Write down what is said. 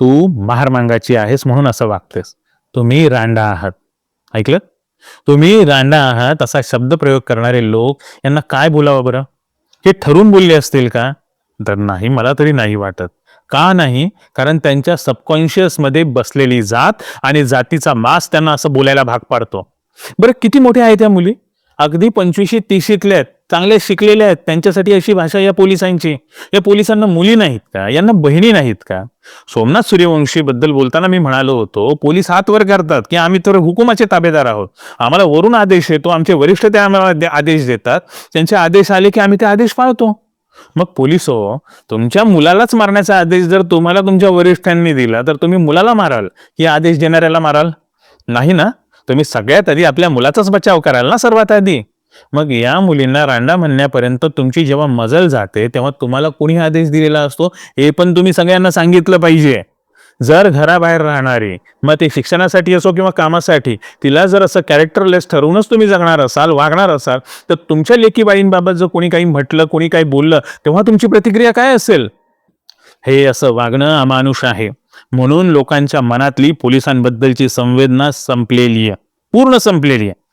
तू महारमांगाची आहेस म्हणून असं वागतेस. तुम्ही रांडा आहात. ऐकलं? तुम्ही रांडा आहात असा शब्द प्रयोग करणारे लोक यांना काय बोलावं बरं? हे ठरून बोलले असतील का? तर नाही मला तरी नाही वाटत. का नाही? कारण त्यांच्या सबकॉन्शियसमध्ये बसलेली जात आणि जातीचा मास त्यांना असं बोलायला भाग पाडतो. बरं किती मोठ्या आहेत त्या मुली? अगदी पंचवीशी तीशीतले आहेत चांगले शिकलेले आहेत त्यांच्यासाठी अशी भाषा या पोलिसांची. या पोलिसांना मुली नाहीत का? यांना बहिणी नाहीत का? सोमनाथ सूर्यवंशी बद्दल बोलताना मी म्हणालो होतो पोलीस हात वर करतात की आम्ही तर हुकुमाचे ताबेदार आहोत. आम्हाला वरून आदेश येतो आमचे वरिष्ठ ते आम्हाला आदेश देतात. त्यांचे आदेश आले की आम्ही ते आदेश पाळतो. मग पोलीस हो तुमच्या मुलालाच मारण्याचा आदेश जर तुम्हाला तुमच्या वरिष्ठांनी दिला तर तुम्ही मुलाला माराल. की आदेश देणाऱ्याला माराल. नाही ना? तुम्ही सगळ्यात आधी आपल्या मुलाचाच बचाव कराल ना सर्वात आधी? मग या मुलींना रांडा म्हणण्यापर्यंत तुमची जेव्हा मजल जाते तेव्हा तुम्हाला कोणी आदेश दिलेला असतो? हे पण तुम्ही सगळ्यांना सांगितलं पाहिजे. जर घराबाहेर राहणारी मग ते शिक्षणासाठी असो किंवा कामासाठी तिला जर असं कॅरेक्टरलेस ठरवूनच तुम्ही जगणार असाल वागणार असाल तर तुमच्या लेकीबाईंबाबत जर कोणी काही म्हटलं कोणी काही बोललं तेव्हा तुमची प्रतिक्रिया काय असेल? हे असं वागणं अमानुष आहे. म्हणून लोकांच्या मनातली पोलिसांबद्दलची संवेदना संपलेली आहे. पूर्ण संपलेली आहे.